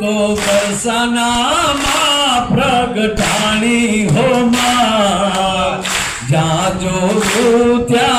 को परसना माँ प्रगटानी हो माँ। जा जो त्या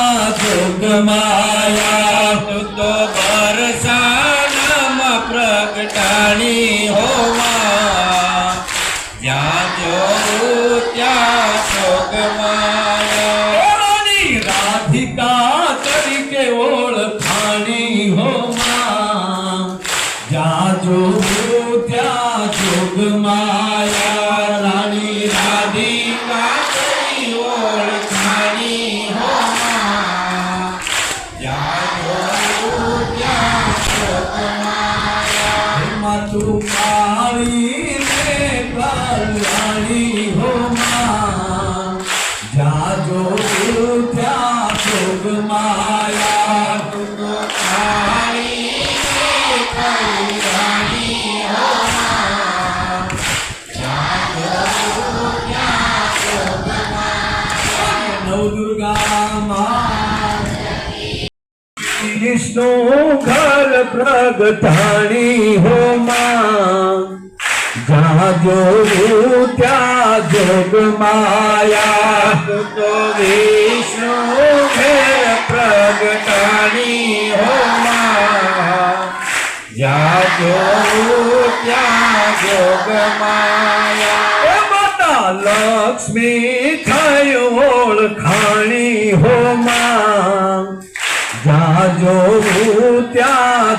જોવું ત્યાં જોગ માયા રાણી રાધી કાચી ઓળખાણી હોમા ત્યાં જોવું ત્યાં જોગ માયા માં તું મારી રે કલ્યાણી હોમા જ્યાં માયા વિષ્ણુ ઘર પ્રગટાણી હો માં જ્યાં જોયું ત્યાં જોગ માયા તું વિષ્ણુ ઘર પ્રગટાણી હો માં જ્યાં જોયું ત્યાં જોગ માયા માતા લક્ષ્મી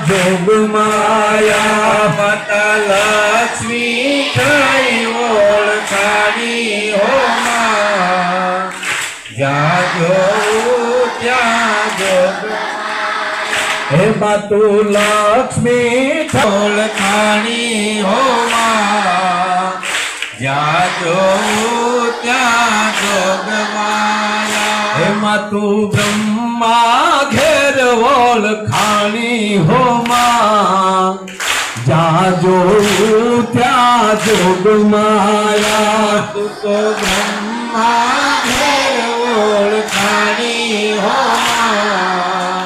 ત્યાં જોગ માયા માતા લક્ષ્મી થઈ ઓળખાણી હો માં જ્યાં જોઉં ત્યાં જોગ હે માતુ લક્ષ્મી ઓળખાણી હો માં જ્યાં જોઉં ત્યાં જોગ માયા હે માતુ બ્રહ્મા ઘેર ઓળખાણી હો માં જ્યાં જોયું ત્યાં જોગ માયા તું તો બ્રહ્મા ઘેર ઓળખાણી હો માં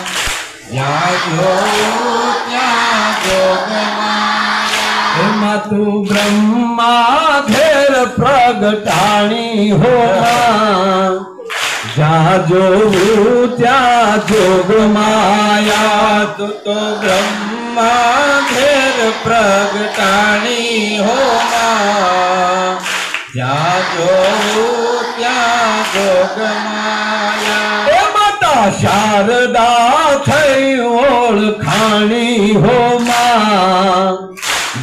જ્યાં જોઉં ત્યાં જોગ માયા હે માતુ બ્રહ્મા ઘેર પ્રગટાણી હો માં જ્યાં જોયું ત્યાં જોગ માયા તું તો બ્રહ્મા ઘેર પ્રગટાણી હો માં જ્યાં જોઉં ત્યાં જોગ માયા એ માતા શારદા થઈ ઓળખાણી હો માં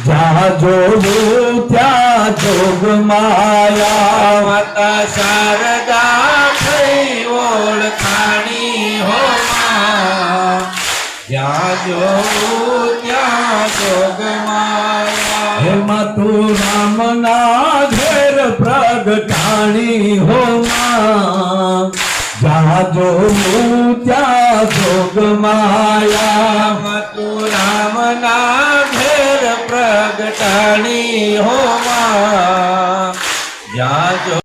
જ્યાં જોયું ત્યાં જોગ માયા માતા શારદા જોઉં ત્યાં જોગમાયા હેમાં તું રામના ઘેર પ્રગટાણી હો જા જોઉં ત્યાં જોગમાયા તું